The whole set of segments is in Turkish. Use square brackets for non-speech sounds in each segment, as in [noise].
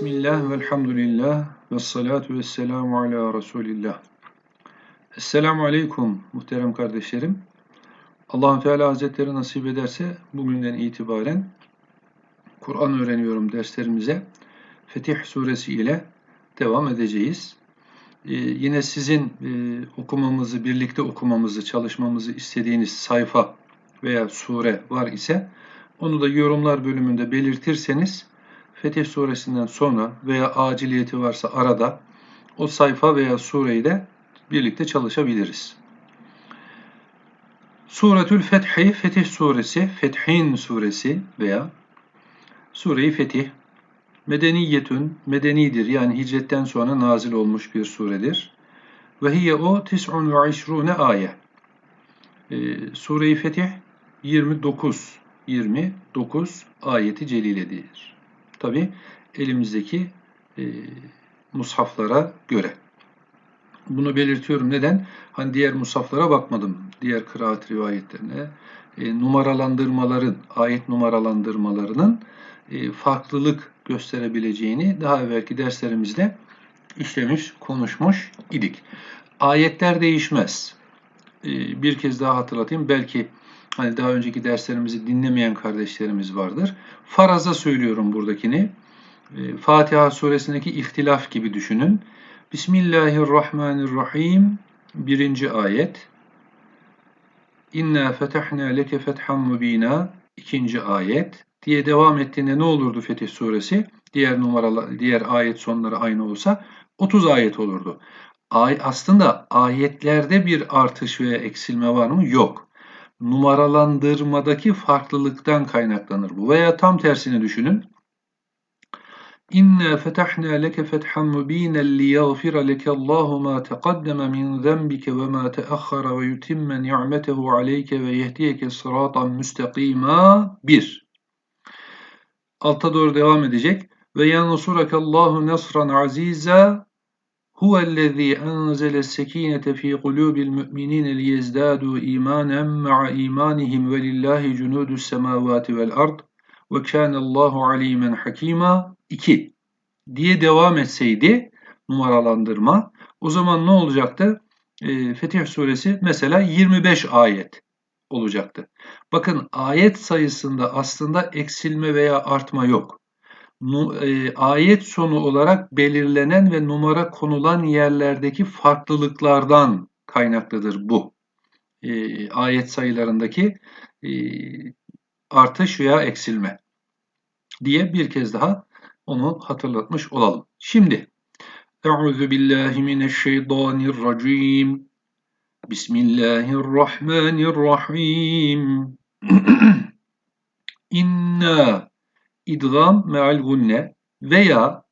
Bismillah ve elhamdülillah ve salatu ve selamu ala Resulillah. Esselamu Aleyküm muhterem kardeşlerim. allah Teala Hazretleri nasip ederse bugünden itibaren Kur'an öğreniyorum derslerimize Fetih Suresi ile devam edeceğiz. Ee, yine sizin e, okumamızı, birlikte okumamızı, çalışmamızı istediğiniz sayfa veya sure var ise onu da yorumlar bölümünde belirtirseniz Fetih suresinden sonra veya aciliyeti varsa arada o sayfa veya sureyi de birlikte çalışabiliriz. Suretül Fethi, Fetih suresi, Fethin suresi veya Sure-i Fetih, medeniyetün, medenidir yani hicretten sonra nazil olmuş bir suredir. Ve hiye o tis'un ve işrune ayet. Ee, Sure-i Fetih 29, 29 ayeti celiledir. Tabi elimizdeki e, mushaflara göre. Bunu belirtiyorum. Neden? Hani diğer mushaflara bakmadım. Diğer kıraat rivayetlerine. E, numaralandırmaların, ayet numaralandırmalarının e, farklılık gösterebileceğini daha evvelki derslerimizde işlemiş, konuşmuş idik. Ayetler değişmez. E, bir kez daha hatırlatayım. Belki Hani daha önceki derslerimizi dinlemeyen kardeşlerimiz vardır. Faraza söylüyorum buradakini. Ee, Fatiha suresindeki ihtilaf gibi düşünün. Bismillahirrahmanirrahim. Birinci ayet. İnna fetahna leke fethan mubina. İkinci ayet. Diye devam ettiğinde ne olurdu Fetih suresi? Diğer numaralı, diğer ayet sonları aynı olsa 30 ayet olurdu. Ay, aslında ayetlerde bir artış veya eksilme var mı? Yok numaralandırmadaki farklılıktan kaynaklanır bu. Veya tam tersini düşünün. İnna fetahna leke fethan mubinen liyaghfira leke Allahu ma taqaddama min zenbike ve ma teahhara ve yutimme ni'metehu aleyke ve yehdiyeke sıratan müstakima. 1. Alta doğru devam edecek. Ve yansurake Allahu nasran aziza Huvellezî enzele sekînete fî kulûbil mü'minîne liyezdâdû îmânen ma'a îmânihim ve lillâhi cunûdus semâvâti vel ard ve kânallâhu alîmen hakîmâ 2 diye devam etseydi numaralandırma o zaman ne olacaktı? E, Fetih suresi mesela 25 ayet olacaktı. Bakın ayet sayısında aslında eksilme veya artma yok ayet sonu olarak belirlenen ve numara konulan yerlerdeki farklılıklardan kaynaklıdır bu. E, ayet sayılarındaki e, artış veya eksilme diye bir kez daha onu hatırlatmış olalım. Şimdi Euzu billahi mineşşeytanirracim. Bismillahirrahmanirrahim. [clears throat] İnna idgam meal gunne veya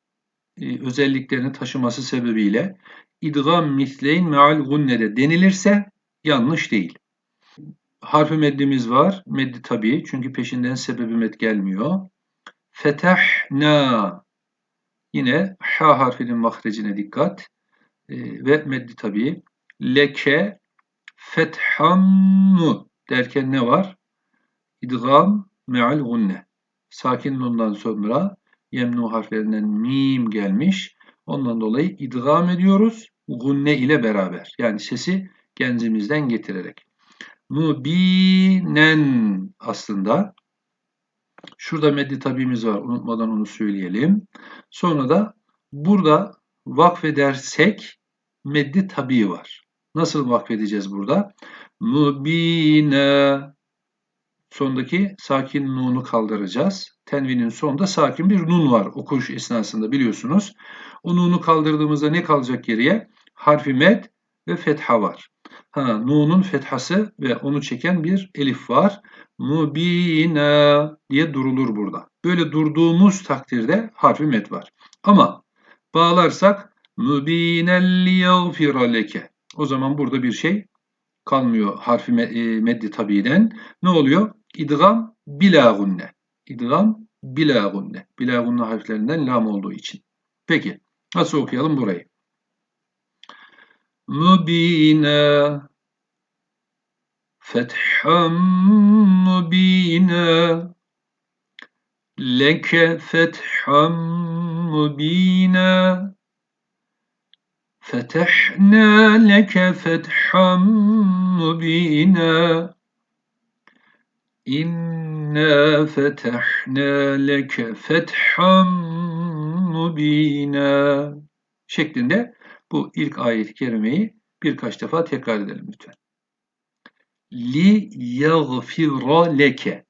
e, özelliklerini taşıması sebebiyle idgam misleyn meal gunne de denilirse yanlış değil. Harfi meddimiz var. Meddi tabii çünkü peşinden sebebi med gelmiyor. Fetahna yine ha harfinin mahrecine dikkat e, ve meddi tabii. Leke fetham derken ne var? İdgam meal gunne sakin nundan sonra yemnu harflerinden mim gelmiş. Ondan dolayı idgam ediyoruz gunne ile beraber. Yani sesi genzimizden getirerek. Mubinen aslında. Şurada meddi tabimiz var. Unutmadan onu söyleyelim. Sonra da burada vakfedersek meddi tabi var. Nasıl vakfedeceğiz burada? Mubine sondaki sakin nunu kaldıracağız. Tenvinin sonunda sakin bir nun var okuş esnasında biliyorsunuz. O nunu kaldırdığımızda ne kalacak geriye? Harfi med ve fetha var. Ha, nunun fethası ve onu çeken bir elif var. Mubina diye durulur burada. Böyle durduğumuz takdirde harfi med var. Ama bağlarsak mubinen leke. O zaman burada bir şey kalmıyor harfi e, meddi tabiden. Ne oluyor? İdgam bila gunne. İdgam bila gunne. Bila gunne harflerinden lam olduğu için. Peki nasıl okuyalım burayı? Mübina fetham mübina leke fetham mubina فتحنا لك فتحا مبينا İnna fetahna leke fetham mubina şeklinde bu ilk ayet-i kerimeyi birkaç defa tekrar edelim lütfen. Li yagfira leke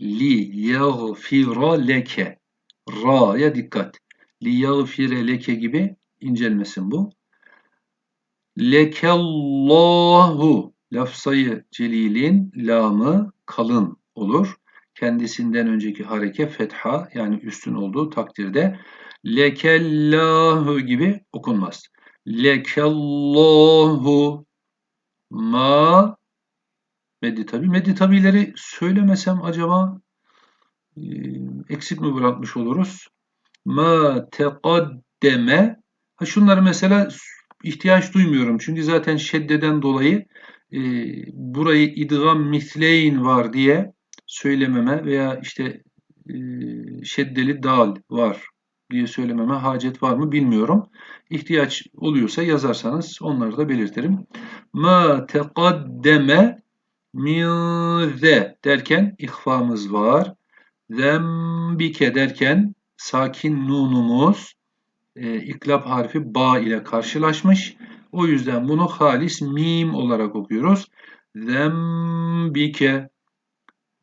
Li yagfira leke Ra'ya dikkat. Li yagfire leke gibi incelmesin bu. Lekellahu lafzayı celilin lamı kalın olur. Kendisinden önceki hareke fetha yani üstün olduğu takdirde lekellahu gibi okunmaz. Lekallahu ma meddi tabi. Meddi tabileri söylemesem acaba e, eksik mi bırakmış oluruz? Ma teqaddeme ha şunları mesela ihtiyaç duymuyorum. Çünkü zaten şeddeden dolayı e, burayı idgam misleyn var diye söylememe veya işte e, şeddeli dal var diye söylememe hacet var mı bilmiyorum. İhtiyaç oluyorsa yazarsanız onları da belirtirim. Ma teqaddeme min ze derken ihfamız var. Zembike derken sakin nunumuz e, iklap harfi ba ile karşılaşmış. O yüzden bunu halis mim olarak okuyoruz. Zembike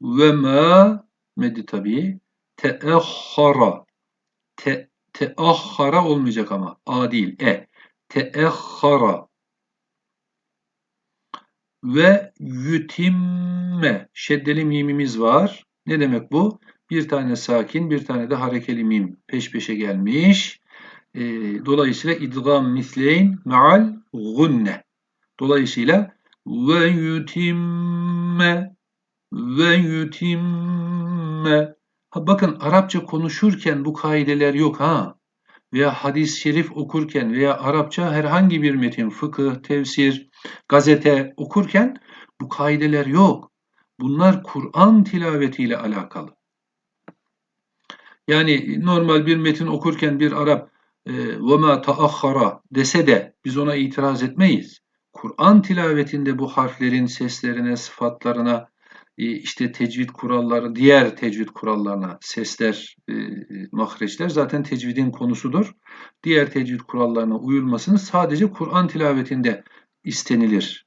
ve ma meddi tabi teehhara te, teahhara olmayacak ama a değil e teehhara ve yütimme şeddeli mimimiz var. Ne demek bu? Bir tane sakin, bir tane de harekeli mim peş peşe gelmiş. E, dolayısıyla idgam misleyn meal gunne. Dolayısıyla ve yütimme ve yütimme. Ha, bakın Arapça konuşurken bu kaideler yok ha. Veya hadis-i şerif okurken veya Arapça herhangi bir metin, fıkıh, tefsir, gazete okurken bu kaideler yok. Bunlar Kur'an tilavetiyle alakalı. Yani normal bir metin okurken bir Arap e, ve ma taahhara dese de biz ona itiraz etmeyiz. Kur'an tilavetinde bu harflerin seslerine, sıfatlarına, e, işte tecvid kuralları, diğer tecvid kurallarına sesler, e, mahreçler zaten tecvidin konusudur. Diğer tecvid kurallarına uyulmasını sadece Kur'an tilavetinde istenilir.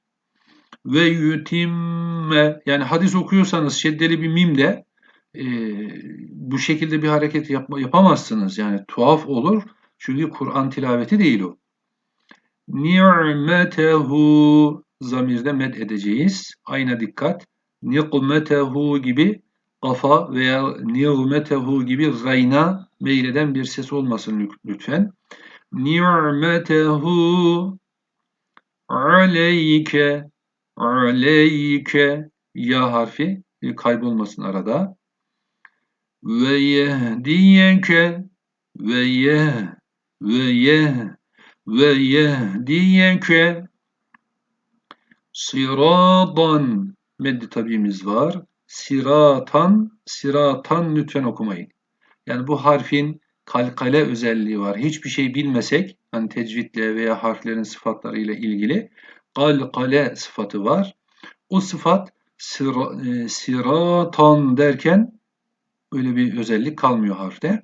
Ve yutimme yani hadis okuyorsanız şeddeli bir mim de e, bu şekilde bir hareket yapamazsınız. Yani tuhaf olur. Çünkü Kur'an tilaveti değil o. Ni'metehu zamirde med edeceğiz. Ayna dikkat. Nikmetehu gibi kafa veya ni'metehu gibi gayna meyleden bir ses olmasın lütfen. Ni'metehu aleyke aleyke ya harfi kaybolmasın arada. Ve yehdiyeke ve ye ve ye ve yehdiyeke siradan meddi tabimiz var. Siratan, siratan lütfen okumayın. Yani bu harfin kalkale özelliği var. Hiçbir şey bilmesek, hani tecvidle veya harflerin sıfatlarıyla ilgili kalkale sıfatı var. O sıfat sıra, e, siratan derken öyle bir özellik kalmıyor harfte.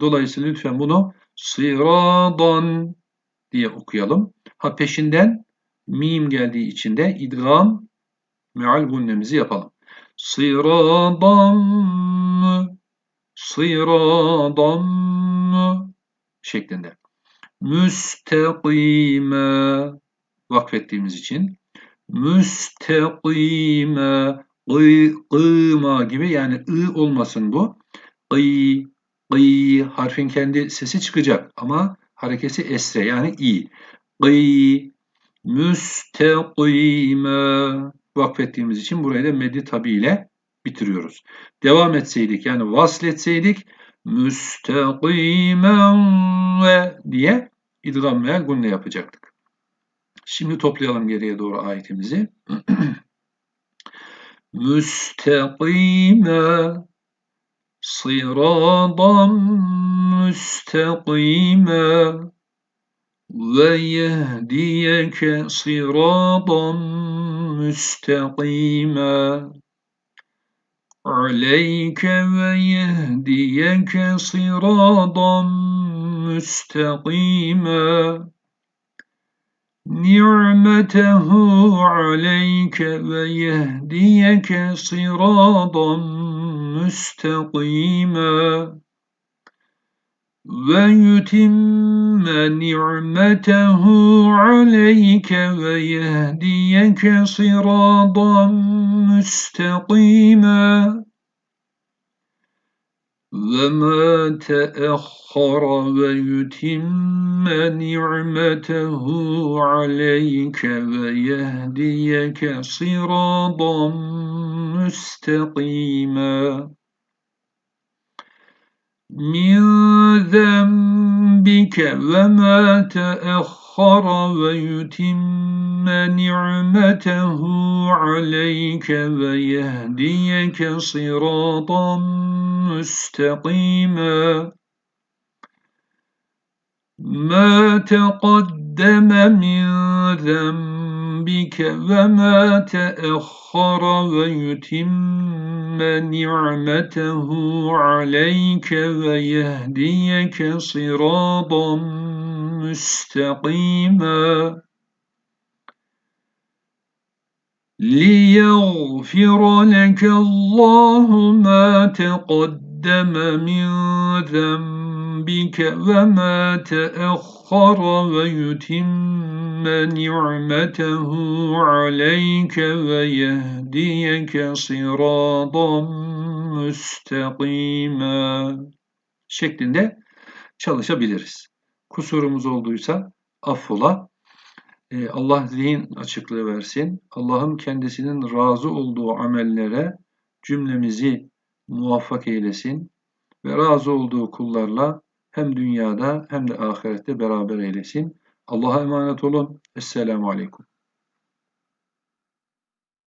Dolayısıyla lütfen bunu sıradan diye okuyalım. Ha peşinden mim geldiği için de idgam meal gunnemizi yapalım. Sıradan mı? Sıradan şeklinde. Müstakime vakfettiğimiz için müstakime kıyma gibi yani ı olmasın bu. Kıy Gıy harfin kendi sesi çıkacak ama harekesi esre yani i. Gıy müstekime vakfettiğimiz için burayı da meddi tabi ile bitiriyoruz. Devam etseydik yani vasletseydik müstekimen ve diye idgam veya gunne yapacaktık. Şimdi toplayalım geriye doğru ayetimizi. [clears throat] müstekime صراطا مستقيما ويهديك صراطا مستقيما عليك ويهديك صراطا مستقيما نعمته عليك ويهديك صراطا مستقيما. ويتم نعمته عليك ويهديك صراطا مستقيما. وما تأخر ويتم نعمته عليك ويهديك صراطا مستقيما من ذنبك وما تأخر ويتم نعمته عليك ويهديك صراطا مستقيما. ما تقدم من ذنبك وما تأخر ويتم نعمته عليك ويهديك صراطا مستقيما. ليغفر لك الله ما تقدم من ذنبك وما تأخر ويتم نعمته عليك ويهديك صراطا müstakima şeklinde çalışabiliriz. Kusurumuz olduysa affola. Ee, Allah zihin açıklığı versin. Allah'ın kendisinin razı olduğu amellere cümlemizi muvaffak eylesin ve razı olduğu kullarla hem dünyada hem de ahirette beraber eylesin. Allah'a emanet olun. Esselamu Aleyküm.